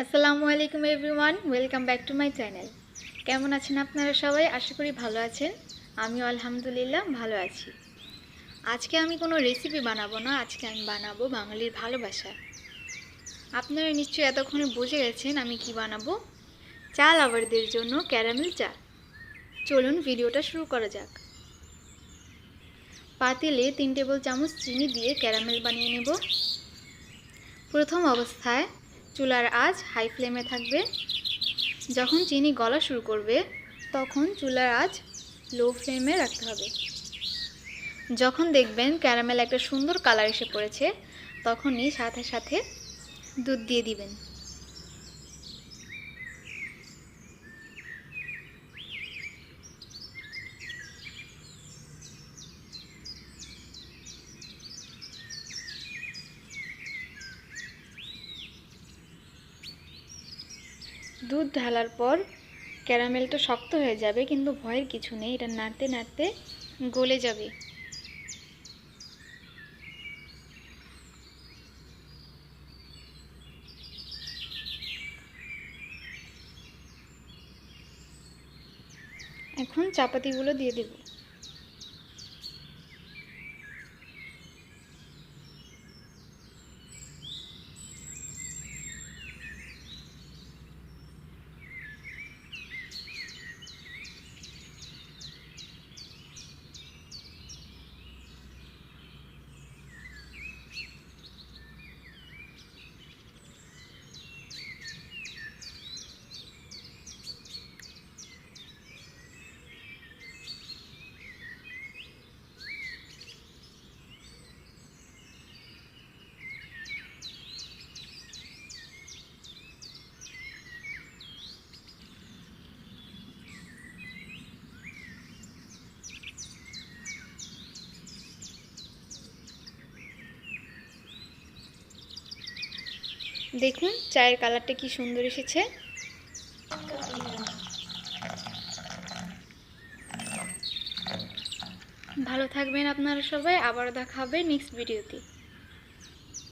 আসসালামু আলাইকুম everyone, welcome back to my channel. কেমন আছেন আপনারা সবাই? আশা করি ভালো আছেন। আমিও আলহামদুলিল্লাহ ভালো আছি। আজকে আমি কোনো রেসিপি বানাবো না, আজকে আমি বানাবো বাঙালির ভালোবাসা। আপনারা নিশ্চয়ই এতক্ষণে বুঝে গেছেন আমি কি বানাবো? চা লাভারদের জন্য ক্যারামেল চা। চলুন ভিডিওটা শুরু করা যাক। পাতিলে তিন টেবিল চামচ চিনি দিয়ে ক্যারামেল বানিয়ে নেব। প্রথম অবস্থায় চুলার আজ হাই ফ্লেমে থাকবে। যখন চিনি গলা শুরু করবে, তখন চুলার আজ লো ফ্লেমে রাখতে হবে। যখন দেখবেন ক্যারামেল একটা সুন্দর কালার এসে পড়েছে, তখনই সাথে সাথে দুধ দিয়ে দিবেন। দুধ ঢালার পর ক্যারামেল তো শক্ত হয়ে যাবে, কিন্তু ভয়ের কিছু নেই। এটা নাড়তে নাড়তে গলে যাবে। এখন চাপাতিগুলো দিয়ে দেব। দেখুন, চায়ের কালারটা কি সুন্দর এসেছে। ভালো থাকবেন আপনারা সবাই আবার দেখা হবে নেক্সট ভিডিওতে